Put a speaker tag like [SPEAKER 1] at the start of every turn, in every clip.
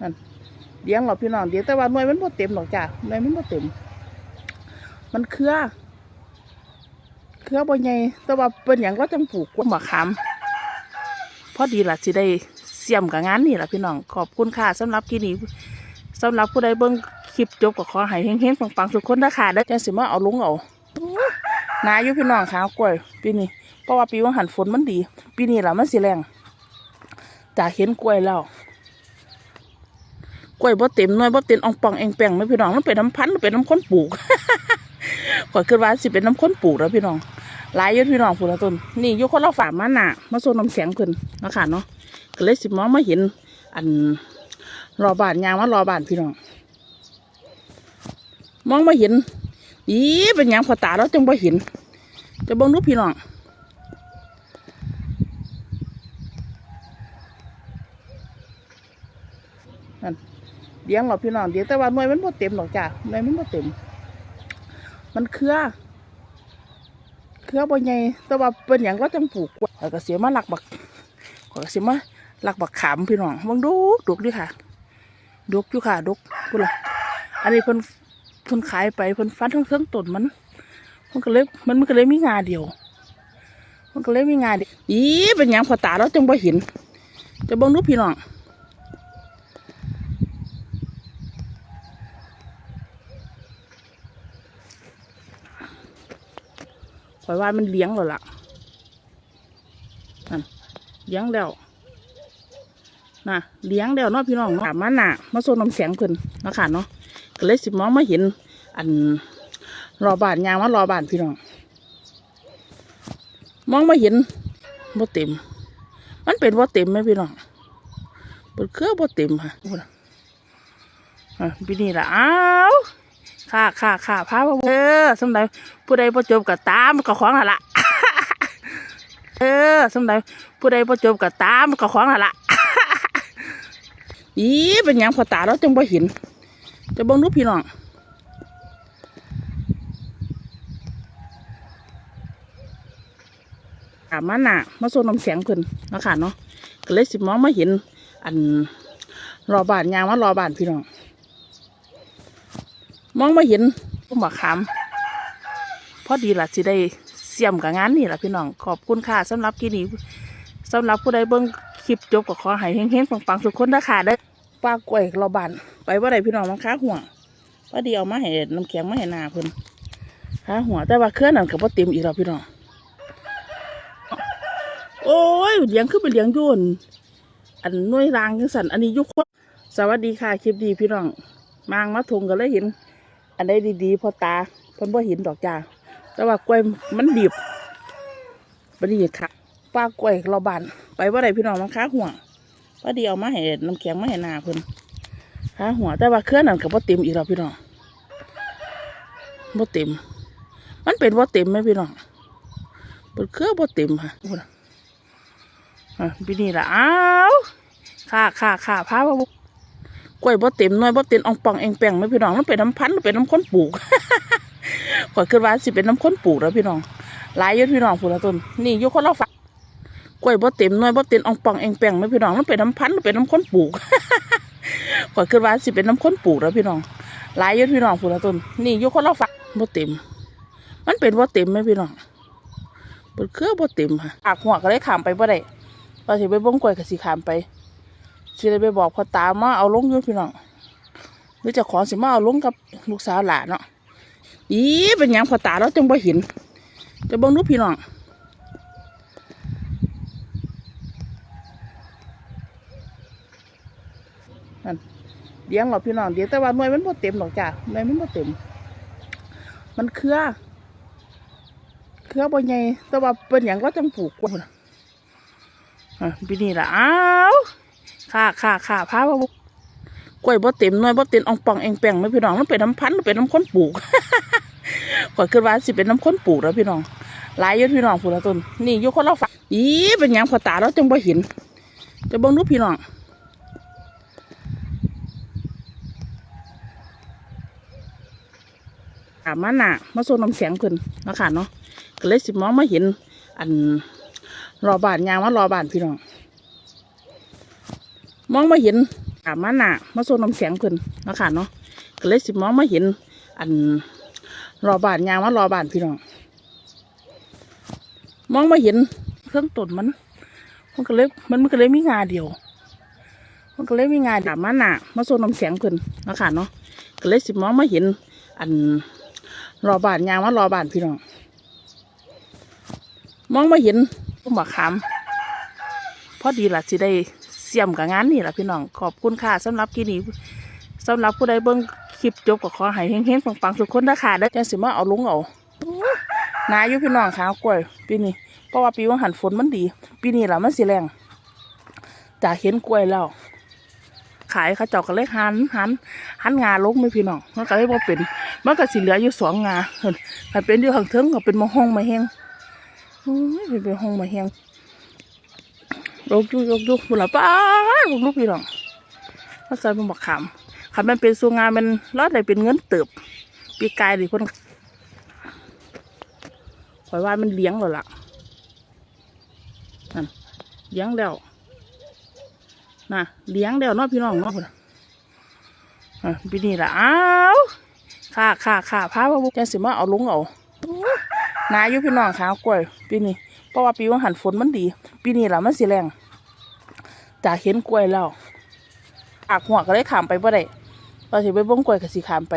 [SPEAKER 1] นั่นเลี้ยงหรอพี่น้องเลี้ยแต่ว่าหน่วยมันบ่เต็มหรอกจ้ะหน่วยมันบ่เต็ม มันเครือเครือบ่ใหญ่แต่ว่าเป็นอย่างก็จังปลูกกล้วยมะขามพอดีล่ะสิได้เสี่ยมกับงานนี่ล่ะพี่น้องขอบคุณค่ะสำหรับที่นี้สำหรับผู้ใดเบิ่งคลิปจบก็ขอให้เฮงๆปังๆทุกคนนะคะแล้วจังสิมาเอาลุงเอาโอ้ยนาอยู่พี่น้องขาวกล้วยปีนี้เพราะว่าปีว่าหันฝนมันดี ปีนี้ล่ะมันสิแรงจากเห็นกล้วยแล้ว กล้วยบ่เต็มหน่วยบ่เต็มองปองเองแปงไม่พี่น้องมันเป็นน้ำพันธุ์เป็นน้ำข้นปลูกข่อยคิดว่าสิเป็นน้ำข้นปลูกแล้วพี่น้องหลายอยศพี่น้องผู้ละต้นนี่ยู่คนละฝามาหนามาโซนน้ำแข็งเพิ่นนาะคะเนาะก็เลยสิมองมาเห็น อันรอบานยางว่ารอบานพี่น้อง มองมาเห็นอีเป็นยังพอตาเราจังบ่เห็นจะบ่งดูพี่น้องนั่น เลี้ยงหรอพี่น้องเลี้ยงแต่ว่าหน่วยมันบ่เต็มหรอกจ้ะหน่วยมันบ่เต็ม มันเครือเครือบ่ใหญ่แต่ว่าเป็นอย่างก็จังปลูกกล้วยข้อยก็เสียมาหลักบักข้อยก็เสียมาหลักบักขามพี่น้องเบิ่งดูดกดิค่ะดกอยู่ค่ะดกพุ่นล่ะอันนี้เพิ่นเพิ่นขายไปเพิ่นฟันทั้งเครื่องต้นมัน มันก็เลยมันมันก็เลยมีงาเดียว มันก็เลยมีงาเดียวอีเป็นหยังพอตาเราจังบ่เห็นจะบิ่งดูพี่น้อง อยว่ามันเลี้ยงแล้วล่ะนั่นเลี้ยงแล้วนะเลี้ยงแล้วเนาะพี่น้องเนาะถามมาหนามาโซนน้ำแข็งเพิ่นนะค่ะเนาะก็เลยสิมองมาเห็น อันรอบานยางว่ารอบานพี่น้อง มองมาเห็นบ่เต็ม มันเป็นบ่เต็มไหมพี่น้องเปิดเครื่อบ่เต็มค่ะพูดน่ะอะปีนี้ล่ะอ้าว ค่ะค่ะค่ะพาว่าเออสำหรับผู้ใดบ่จบก็ตามก็ของหั่นละเออสำหรับผู้ใดบ่จบก็ตามก็ของหั่นละอีเป็นยังพอตาเราจังบ่เห็น จะบิ่งดูพี่น้องถามมาหนามาโซนน้ำแข็งเพิ่นนาะค่ะเนาะก็เลยสิมองมาเห็น อันรอบานยางว่ารอบานพี่น้อง มองมาเห็นต้นมะขามพอดีล่ะสิได้เสี่ยมกับงานนี่ล่ะพี่น้องขอบคุณค่ะสำหรับที่นี้สำหรับผู้ใดเบิ่งคลิปจบก็ขอให้เฮงๆปังๆทุกคนนะค่ะเด้อป้ากล้วยรอบานไปว่าใดพี่น้องมังค้าหัวพอดีเอามาให้น้ำแข็งมาให้หนาเพิ่นค้าหัวแต่ว่าเครื่องนั้นก็บ่เต็มอีกแล้วพี่น้องโอ้ยเลี้ยงขึ้นไปเลี้ยงยุ่นอันน้วยรางจังสันอันนี้ยุคนสวัสดีค่ะคลิปดีพี่น้องมางมาทงก็เลยเห็น อันใดดีๆพอตาเพิ่นบ่เห็นดอกจ้าแต่ว่ากล้วยมันดิบบ่ดีค่ะป้ากล้วยเราบานไปว่าไรพี่น้องมันค้าหัวพอดีเอามาให้น้ำแข็งมาให้หนาเพิ่นค้าหัวแต่ว่าเครื่องนั้นก็บ่เต็มอีกแล้วพี่น้องบ่เต็ม มันเป็นบ่เต็มไหมพี่น้องเปิดเครื่องบ่เต็มค่ะพูดน่ะอะปีนี้ล่ะอ้าวค่ะค่ะค่ะพาว่า กล้วยบ่เต็มหน่วยบ่เต็มองปองเองแปงไม่พี่น้องมันเป็นน้ำพันธุ์มันเป็นน้ำข้นปลูกข่อยคิดว่าสิเป็นน้ำข้นปลูกแล้วพี่น้องหลายอยศพี่น้องผู้ละต้นนี่ยู่คนละฝักกล้วยบ่เต็มหน่วยบ่เต็มองปองเองแปงไม่พี่น้องมันเป็นน้ำพันธุ์มันเป็นน้ำข้นปลูกข่อยคิดว่าสิเป็นน้ำข้นปลูกแล้วพี่น้องหลายอยศพี่น้องผู้ละต้นนี่ยู่คนละฝักบ่เต็ม มันเป็นบ่เต็มไหมพี่น้องเปิดเครือบ่เต็มค่ะอากหัวก็เลยขามไปบ่ได้ว่าสิไปบ้งกล้วยกับสีขามไป สิได้ไปบอกพ่อตามาเอาลงอยู่พี่น้องหรือจะขอสิมาเอาลงกับลูกสาวหลานเนาะอีเป็นยังพ่อตาเราจังบ่เห็น จะบิ่งดูพี่น้องนั่นเลี้ยงหรอพี่น้องเลี้ยงแต่ว่าหน่วยมันบ่เต็มหรอกจ้ะหน่วยมันบ่เต็ม มันเครือ เครือบ่ใหญ่แต่ว่าเป็นหยังก็จังปลูกกวยอะปีนี้ละอ้าว ค่ะค่ะค่ะพาว่ากล้วยบ่เต็มหน่วยบ่เต็มองปองเองแปงไม่พี่น้องมันเป็นน้ำพันธุ์เป็นน้ำข้นปลูกข่อยคิดว่าสิเป็นน้ำข้นปลูกแล้วพี่น้องหลายอยศพี่น้องผู้ละต้นนี่ยู่คนละฝักอีเป็นยังพอตาเราจังบ่เห็นจะบ่งดูพี่น้องถามมาหนามาโซนน้ำแข็งเพิ่นนะค่ะเนาะก็เลยสิมองมาเห็น อันรอบานยางว่ารอบานพี่น้อง มองมาเห็นามาหนามาโซนน้ำแข็งเพิ่นนะค่ะเนาะก็เลยสิมองมาเห็น อันรอบานยางว่ารอบานพี่น้องมองมาเห็นเครื่องต้นมัน มันก็เลยมันมันก็เลยมีงาเดียว มันก็เลยมีงาดามาหนามาโซนน้ำแข็งเพิ่นนะค่ะเนาะก็เลยสิมองมาเห็น อันรอบานยางว่ารอบานพี่น้องมองมาเห็นต้นมะขามพอดีละสิได้ เสียมกับงานนี่แหละพี่น้องขอบคุณค่ะสำหรับที่นี้สำหรับผู้ใดเบิ่งคลิปจบก็ขอให้เฮงๆปังๆทุกคนนะค่ะได้จังสิมาเอาลุงเอานาอยู่พี่น้องขาวกล้วยปีนี้เพราะว่าปีว่าหันฝนมันดี ปีนี้ล่ะมันสิแรงจากเห็นกล้วยแล้วขายเขาเจ้าก็เลยหันหันหันงาลงไหมพี่น้องมันก็เลยบ่เป็นมันก็สิเหลืออยู่สองงาเห็นเป็นอยู่ข้างเทิงก็เป็นมะฮองมะแหงอุ้ยเป็นเป็นห้องมะแหง ลกยู่ลกยู่บุหลาป้าลูกลูกพี่น้องเขาใส่เป็นบักขามขันมันเป็นสูงงานมันรอดได้เป็นเงินเติบ ปีกายดิเพ่นข่อยว่ามันเลี้ยงแล้วล่ะนั่นเลี้ยงแล้วน่ะเลี้ยงแล้วเนาะพี่น้องเนาะพุ่นอะปีนี้ล่ะอ้าวค่ะค่ะค่ะพาว่าจังสิมาเอาลุงเอานาอยู่พี่น้องขาวกล้วยปีนี้ เพราะว่าปีว่าหันฝนมันดี ปีนี้ล่ะมันสิแรงจากเห็นกล้วยแล้วอากหัวก็เลยขามไปบ่ได้เราสิไปบ่งกล้วยก็สิขามไป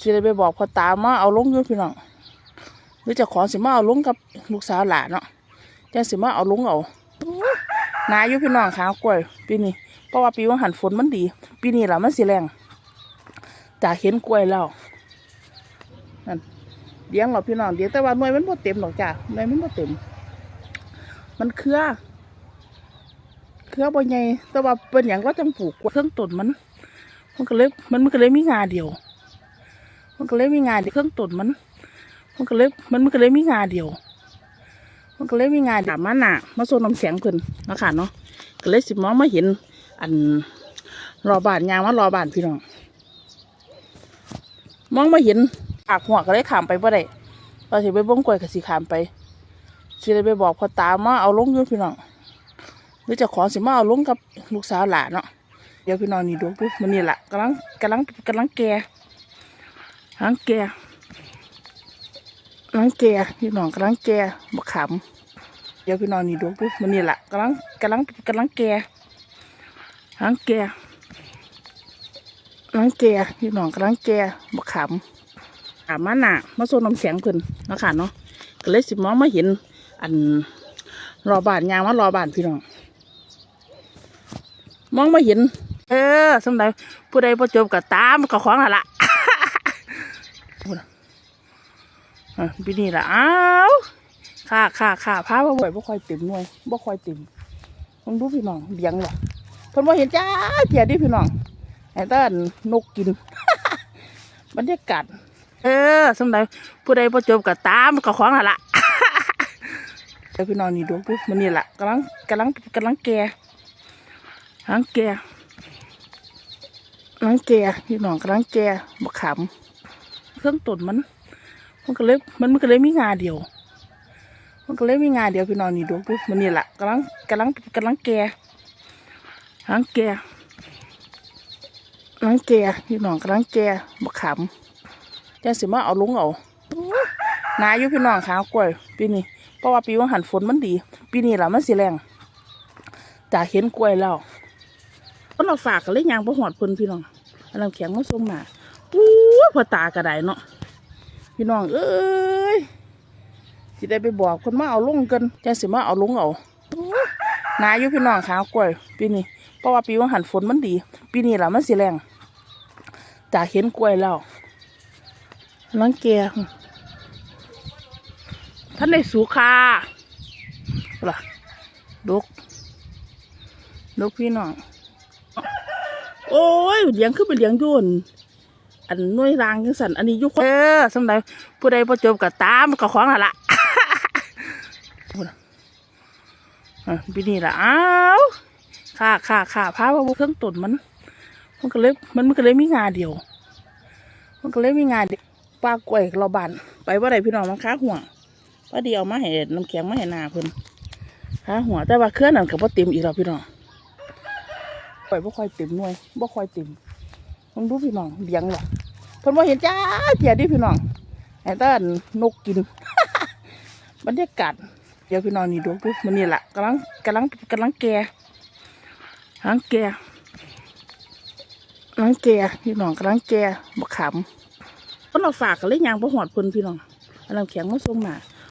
[SPEAKER 1] สิได้ไปบอกพ่อตามาเอาลงอยู่พี่น้องหรือจะขอสิมาเอาลงกับลูกสาวหลานเนาะจังสิมาเอาลงเอานาอยู่พี่น้องขากล้วย ปีนี้เพราะว่าปีว่าหันฝนมันดี ปีนี้ล่ะมันสิแรงจากเห็นกล้วยแล้วนั่น เลี้ยงเราพี่น้องเลี้ยงแต่ว่าหน่วยมันบ่เต็มหรอกจ้ะหน่วยมันบ่เต็ม มันเครือเครือบ่ใหญ่แต่ว่าเป็นอย่างก็จังปลูกเครื่องต้นมัน มันก็เลยมันมันก็เลยมีงาเดียว มันก็เลยมีงาเดียวเครื่องต้นมัน มันก็เลยมันมันก็เลยมีงาเดียว มันก็เลยมีงาดามมาหนามาโซนน้ำแข็งเพิ่นนาะคะเนาะก็เลยสิมองมาเห็น อันรอบานยางว่ารอบานพี่น้องมองมาเห็น อากหัวก็เลยขามไปบ่ได้เราสิไปเบ่งกล้วยก็สิขามไปสิได้ไปบอกพ่อตามาเอาลงอยู่พี่น้องหรือจะขอสิมาเอาลงกับลูกสาวหลานเนาะเดี๋ยวพี่น้องนี่ดูดูมันนี่แหละกำลังกำลังกำลังแก่กำลังแก่กำลังแก่พี่น้องกำลังแก่บักขามเดี๋ยวพี่น้องนี่ดูดูมันนี่แหละกำลังกำลังกำลังแก่กำลังแก่กำลังแก่พี่น้องกำลังแก่บักขาม ถามมาหนามาโซนน้ำแข็งเพิ่นนะคะเนาะก็เลยสิมองมาเห็น อันรอบานยางว่ารอบานพี่น้องมองมาเห็น เออสำหรับผู้ใดประจบกับตามกับของละละพูดน่ะปีนี้ละอ้าวค่ะค่ะค่ะพาว่าบ่อยบ่ค่อยเต็มหน่วยบ่ค่อยเต็มต้องดูพี่น้องเลี้ยงหรอเพิ่นบ่เห็นจ้าเพียดิพี่น้องไอ้ต้นนกกิน บรรยากาศ ออสำหรับผู้ใดประจบกับตามกับของละละเดี๋ยวพี่น้องนี่ดูดูมันนี่แหละกำลังกำลังกำลังแก่กำลังแก่กำลังแก่พี่น้องกำลังแก่บักขามเครื่องต้นมัน มันก็เลยมันมันก็เลยมีงาเดียว มันก็เลยมีงาเดียวพี่น้องนี่ดูดูมันนี่แหละกำลังกำลังกำลังแก่กำลังแก่กำลังแก่พี่น้องกำลังแก่บักขา มจังสิมาเอาลุงเอานาอยู่พี่น้องขาวกล้วยปีนี้เพราะว่าปีว่าหันฝนมันดี ปีนี้แหละมันสิแรงจากเห็นกล้วยแล้วก็เราฝากกันเลยยางประหอดพิ่นพี่น้องอันน้ำแข็งมาส่งมาอู้พอตากระไดเนาะพี่น้อง เอ้ยสิได้ไปบอกคนมาเอาลุงกันจังสิมาเอาลุงเอานาอยู่พี่น้องขาวกล้วยปีนี้เพราะว่าปีว่าหันฝนมันดี ปีนี้แหละมันสิแรงจากเห็นกล้วยแล้ว น้องเกียท่านในสุขาล่ะลูกลูกพี่น้อง โอ้ยเลี้ยงขึ้นไปเลี้ยงยุ่นอันน่วยรางจังสันอันนี้ยุคเออสำหรับผู้ใดประจบกับตามกับของละละพูดน่ะอะปีนี้ละอ้าวค่ะค่ะค่ะพาว่าเครื่องต้นมัน มันก็เลยมันมันก็เลยมีงาเดียว มันก็เลยมีงาเดียว ปลากล้วยเราบานไปว่าไรพี่น้องมันค้าหัวพอดีเอามาให้น้ำแข็งมาให้นาเพิ่นค้าหัวแต่ว่าเครื่องนั้นกับว่าเต็มอีกแล้วพี่น้องปล่อยบ่ค่อยเต็มหน่วยบ่ค่อยเต็มลองดูพี่น้องเลี้ยงว่ะเพิ่นบ่เห็นจ้าเพียดิพี่น้องแต่ต้านนกกินบรรยากาศเดี๋ยวพี่น้องนี่ดูดูมันนี่แหละกำลังกำลังกำลังแก่กำลังแก่กำลังแก่พี่น้องกำลังแก่บักขำ เพิ่นเราฝากกันเลยยางบ่หอดเพิ่นพี่น้องเอาน้ำแข็งมาส่งมา